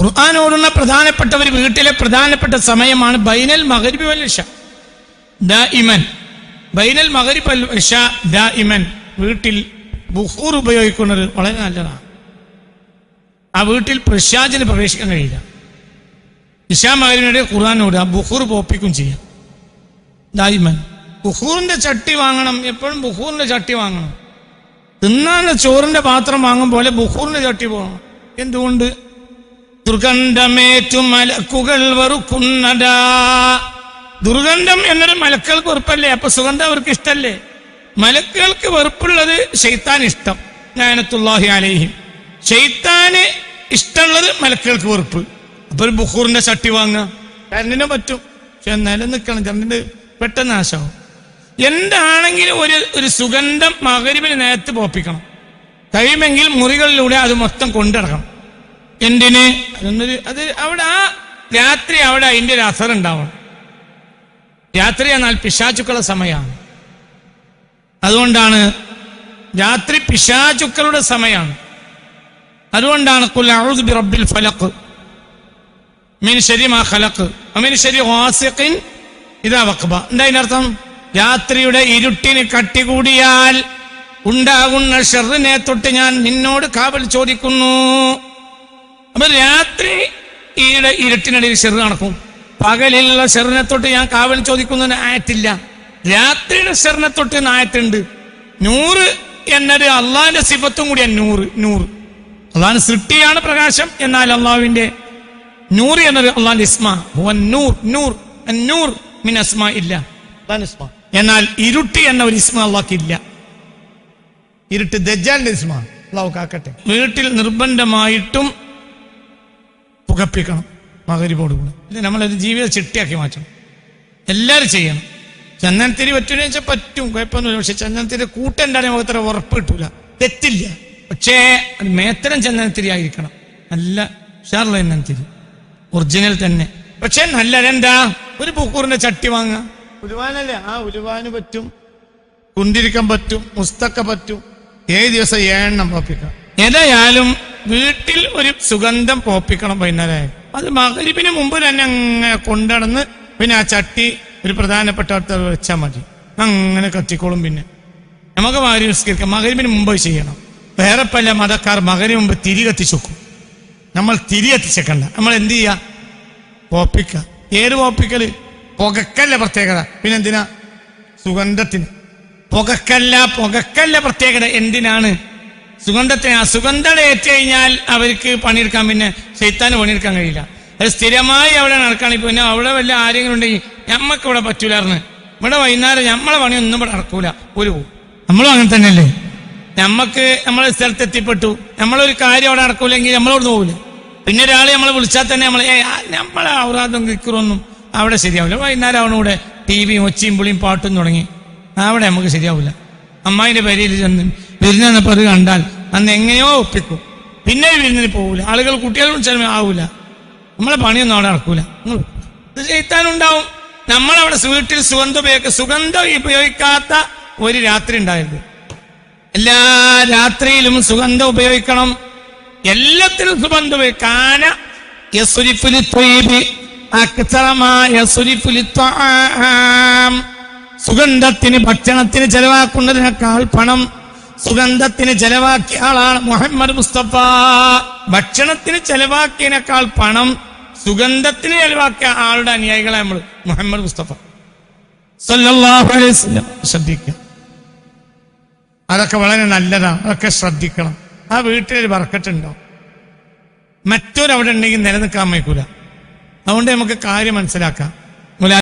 ഖുർആാനോടുള്ള പ്രധാനപ്പെട്ട ഒരു വീട്ടിലെ പ്രധാനപ്പെട്ട സമയമാണ് ബൈനൽ മകരിബ് വൽ ദ ഇമൻ ബൈനൽ മകരിബ് വൽ ദ ഇമൻ വീട്ടിൽ ബുഹൂർ ഉപയോഗിക്കുന്നത് വളരെ നല്ലതാണ്. ആ വീട്ടിൽ പ്രശാചിന് പ്രവേശിക്കാൻ കഴിയില്ല. ഇഷാ മകരിനോട് ഖുർആാനോട് ആ ബുഹൂർ പോപ്പിക്കും ചെയ്യാം. ദായിമൻ ബുഹൂറിന്റെ ചട്ടി വാങ്ങണം. എപ്പോഴും ബുഹൂറിന്റെ ചട്ടി വാങ്ങണം. തിന്നാൻ ചോറിന്റെ പാത്രം വാങ്ങും പോലെ ബുഹൂറിന്റെ ചട്ടി പോകണം. എന്തുകൊണ്ട്? ദുർഗന്ധമേറ്റു മലക്കുകൾ വെറുക്കുന്നതാ. ദുർഗന്ധം എന്നൊരു മലക്കുകൾക്ക് വെറുപ്പല്ലേ? അപ്പൊ സുഗന്ധം അവർക്ക് ഇഷ്ടല്ലേ? മലക്കുകൾക്ക് വെറുപ്പുള്ളത് ഷെയ്ത്താൻ ഇഷ്ടം. ഞാനത്തുല്ലാഹി അലേഹിം. ഷെയ്ത്താന് ഇഷ്ടമുള്ളത് മലക്കുകൾക്ക് വെറുപ്പ്. അപ്പൊ ഒരു ബുഹൂറിന്റെ ചട്ടി വാങ്ങുക. കരണ്ടിനെ പറ്റും. പക്ഷെ നിലനിൽക്കണം കരണ്ടിന് പെട്ടെന്ന് നാശമാവും. എന്താണെങ്കിലും ഒരു ഒരു സുഗന്ധം മകരിവിന് നേരത്ത് പോപ്പിക്കണം. കഴിയുമെങ്കിൽ മുറികളിലൂടെ അത് മൊത്തം കൊണ്ടിടക്കണം എന്തിന്? അതൊന്നൊരു അത് അവിടെ ആ രാത്രി അവിടെ അതിന്റെ ഒരു അസർ ഉണ്ടാവണം. രാത്രി എന്നാൽ പിശാചുക്കളുടെ സമയമാണ്. അതുകൊണ്ടാണ് രാത്രി പിശാചുക്കളുടെ സമയമാണ്. അതുകൊണ്ടാണ് ബി റബ്ബിൽ ഫലഖ്. മിൻ മാ ഖലഖ്. മിൻ ശരി വാസിഖിൻ ഇതാ വഖബ. എന്താ അതിനർത്ഥം രാത്രിയുടെ ഇരുട്ടിന് കട്ടികൂടിയാൽ ഉണ്ടാകുന്ന ഷെറിനെ തൊട്ട് ഞാൻ നിന്നോട് കാവൽ ചോദിക്കുന്നു. അപ്പൊ രാത്രി ഈയുടെ ഇരുട്ടിനിടയിൽ ചെറു നടക്കും. പകലിലുള്ള ഷെറിനെ തൊട്ട് ഞാൻ കാവൽ ചോദിക്കുന്നതിന് ആയത്തില്ല. രാത്രിയുടെ ഷെറിനെ തൊട്ട് ആയത്തുണ്ട് നൂറ് എന്നത് അള്ളാഹിന്റെ സിഫത്തും കൂടിയാണ് നൂറ് നൂറ്. അള്ളാഹിന്റെ സൃഷ്ടിയാണ് പ്രകാശം എന്നാൽ അള്ളാഹുവിന്റെ നൂറ് എന്നത് അള്ളാഹിന്റെ ഇസ്മ. നൂർ നൂർ നൂർ മിൻ അസ്മ ഇല്ല. എന്നാൽ ഇരുട്ട് എന്ന ഒരു ഇസ്മ അള്ളാഹ്ക്കില്ല ഇരുട്ട് ദജാലിന്റെ ഇസ്മ. അള്ളാഹു കാക്കട്ടെ. വീട്ടിൽ നിർബന്ധമായിട്ടും പുകപ്പിക്കണം മകരിപ്പോടുകൂടെ ഇല്ല നമ്മളൊരു ജീവിത ചിട്ടിയാക്കി മാറ്റണം. എല്ലാവരും ചെയ്യണം. ചന്ദനത്തിരി പറ്റൂല വെച്ചാൽ പറ്റും കുഴപ്പമൊന്നുമില്ല. പക്ഷെ ചന്ദനത്തിരി കൂട്ടെന്താണ് നമുക്ക് അത്ര ഉറപ്പ് കിട്ടൂല. തെറ്റില്ല. പക്ഷേ അത് മേത്തരം ചന്ദനത്തിരി ആയിരിക്കണം. നല്ല ഉഷാറുള്ള ചന്ദനത്തിരി. ഒറിജിനൽ തന്നെ. പക്ഷെ നല്ലതെന്താ ഒരു പൂക്കൂറിന്റെ ചട്ടി വാങ്ങാം ഉരുവാനല്ലേ ആ ഉരുവാന് പറ്റും. കുന്തിരിക്കം പറ്റും മുസ്തക്ക പറ്റും. ഏഴ് ദിവസം ഏഴെണ്ണം പാപ്പിക്കാം ഏതായാലും വീട്ടിൽ ഒരു സുഗന്ധം പോപ്പിക്കണം വൈകുന്നേരം. അത് മകരിപ്പിന് മുമ്പ് തന്നെ അങ്ങനെ കൊണ്ടുനടന്ന് പിന്നെ ആ ചട്ടി ഒരു പ്രധാനപ്പെട്ട അടുത്ത് വെച്ചാൽ മതി. അങ്ങനെ കത്തിക്കോളും പിന്നെ. നമുക്ക് മകരി നിസ്കരിക്കാം. മകരിപ്പിന് മുമ്പ് ചെയ്യണം. വേറെ പല മതക്കാർ മകരി മുമ്പ് തിരി കത്തിച്ചുക്കും. നമ്മൾ തിരി കത്തിച്ചേക്കണ്ട. നമ്മൾ എന്ത് ചെയ്യുക പോപ്പിക്ക. ഏത് പോപ്പിക്കൽ? പുകക്കല്ല പ്രത്യേകത. പിന്നെ എന്തിനാ? സുഗന്ധത്തിന്. പുകക്കല്ല പുകക്കല്ല പ്രത്യേകത. എന്തിനാണ്? സുഗന്ധത്തിന് ആ സുഗന്ധം ഏറ്റു കഴിഞ്ഞാൽ അവർക്ക് പണിയെടുക്കാൻ പിന്നെ ശൈത്താന് പണിയെടുക്കാൻ കഴിയില്ല. അത് സ്ഥിരമായി അവിടെ നടക്കുകയാണെങ്കിൽ പിന്നെ അവിടെ വല്ല ആരെങ്കിലും ഉണ്ടെങ്കിൽ ഞമ്മക്ക് ഇവിടെ പറ്റൂലാർന്ന്. ഇവിടെ വൈകുന്നേരം നമ്മളെ പണിയൊന്നും ഇവിടെ നടക്കൂല. ഒരു നമ്മളും അങ്ങനെ തന്നെയല്ലേ? നമ്മക്ക് നമ്മളെ സ്ഥലത്ത് എത്തിപ്പെട്ടു. നമ്മളൊരു കാര്യം അവിടെ നടക്കൂലെങ്കിൽ നമ്മളോട് പോകില്ല പിന്നെ ഒരാൾ നമ്മളെ വിളിച്ചാൽ തന്നെ നമ്മളെ ഏ നമ്മളെ ഔറാദും കിക്കറൊന്നും അവിടെ ശരിയാവില്ല. വൈകുന്നേരം അവനൂടെ ടി വിയും ഒച്ചയും പുളിയും പാട്ടും തുടങ്ങി. അവിടെ നമുക്ക് ശരിയാവില്ല. അമ്മായിന്റെ പേരിൽ ചെന്ന് വിരുന്നെന്നപ്പോൾ അത് കണ്ടാൽ അന്ന് എങ്ങനെയോ ഒപ്പിക്കും. പിന്നെ വിരുന്നിന് പോകൂല ആളുകൾ കുട്ടികൾ വിളിച്ചാലും ആവൂല. നമ്മളെ പണിയൊന്നും അവിടെ നടക്കൂല. ഇത് ചെയ്ത്താനുണ്ടാവും നമ്മളവിടെ വീട്ടിൽ സുഗന്ധം ഉപയോഗിക്ക സുഗന്ധം ഉപയോഗിക്കാത്ത ഒരു രാത്രി ഉണ്ടായിരുന്നു എല്ലാ രാത്രിയിലും സുഗന്ധം ഉപയോഗിക്കണം. എല്ലാത്തിനും സുഗന്ധം ഉപയോഗിക്കാന. സുഗന്ധത്തിന് ഭക്ഷണത്തിന് ചെലവാക്കുന്നതിനേക്കാൾ പണം സുഗന്ധത്തിന് ചെലവാക്കിയ ആളാണ് മുഹമ്മദ് മുസ്തഫ. ഭക്ഷണത്തിന് ചെലവാക്കിയതിനേക്കാൾ പണം സുഗന്ധത്തിന് ചെലവാക്കിയ ആളുടെ അനുയായികളെ നമ്മൾ മുഹമ്മദ് മുസ്തഫ. ശ്രദ്ധിക്കുക. അതൊക്കെ വളരെ നല്ലതാണ്. അതൊക്കെ ശ്രദ്ധിക്കണം. ആ വീട്ടിലൊരു വർക്കറ്റുണ്ടോ മറ്റൊരവിടെ ഉണ്ടെങ്കിൽ നിലനിൽക്കാൻ വയ്ക്കൂല. അതുകൊണ്ട് നമുക്ക് കാര്യം മനസ്സിലാക്കാം.